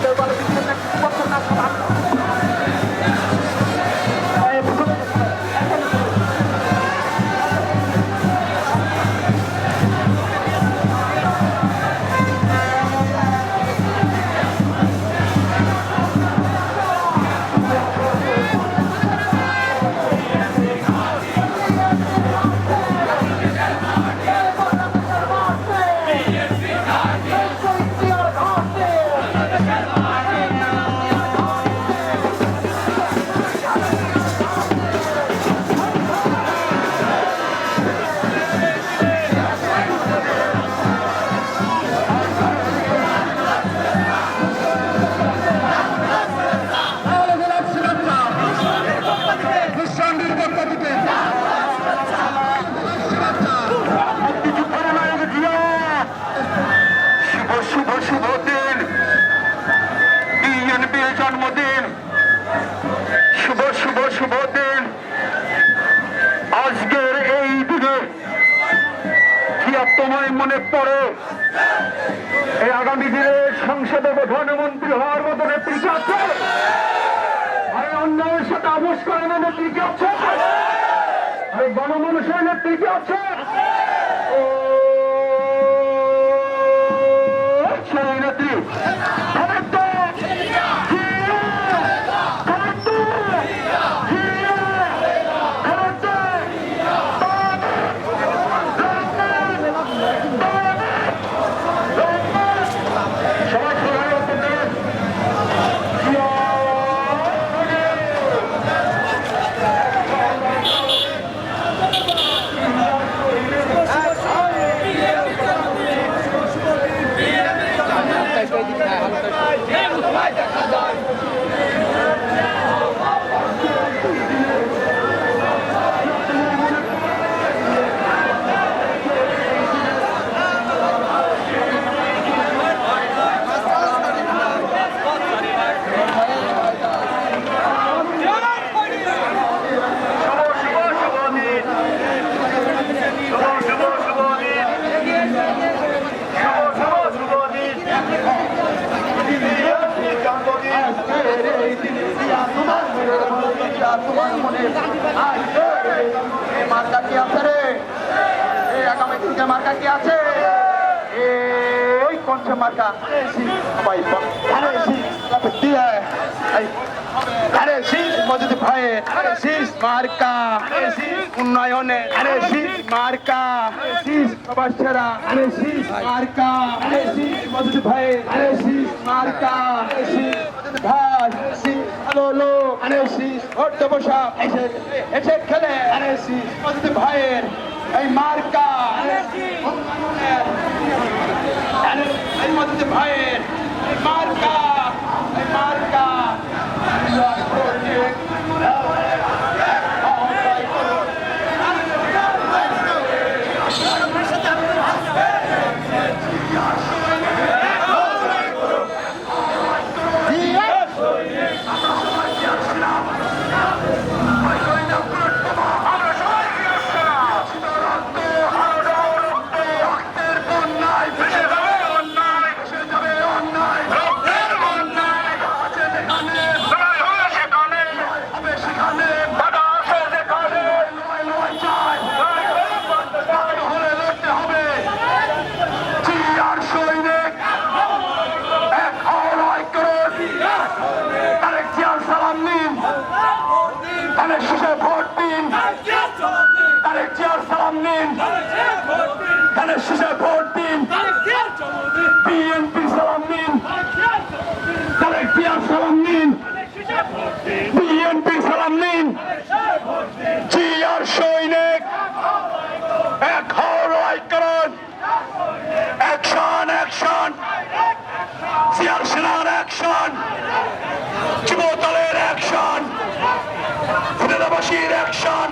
সংগ্রামে জন্মদিন শুভ শুভ শুভ দিন। আজকের এই দিনে জিয়া তোমায় মনে পড়ে? এই আগামী দিনে সংসদে প্রধানমন্ত্রী হওয়ার মতো নেতৃত্ব আছে? আর অন্যায়ের সাথে আপোষ করানোর নেতৃত্ব আছে? আর গণমানুষের নেতৃত্ব আছে? নেত্রী খবরদার! জিয়া! খবরদার! জিয়া! খবরদার! সবাই সবাই উত্তর দেবেন। জিয়া! শুভ শুভ শুভ দিন শুভ শুভ শুভ দিন শুভ শুভ শুভ দিন বিএনপির জন্মদিন মার্কা কি আছে রে? এই আগামী দিনকে মার্কা কি আছে? এই কোন মার্কা? আরে শীষ মজুদ ভাই আরে শীষ মার্কা আরে শীষ উন্নয়নে আরে শীষ মার্কা আরে শীষ প্রবাসীরা আরে শীষ মার্কা আরে শীষ মজুদ ভাই আরে শীষ মার্কা আরে শীষ ভাই শীষ আলো লো আরে শীষ ভোট দেবো সব এসে এসে খেলে আরে শীষ মজুদ ভাইয়ের এই মার্কা আরে শীষ উন্নয়নের আরে এই মজুদ ভাইয়ের এই মার্কা নিন তারেক শেষে ভোট দিন বিএনপি সালাম নিন তারেক জিয়ার সালাম নিন বিএনপি সালাম নিন জিয়ার সৈনিক এক হওয়ায় করুন অ্যাকশন অ্যাকশন জিয়ার সেনার অ্যাকশন যুবদলের অ্যাকশন খুদেদাবাসীর অ্যাকশন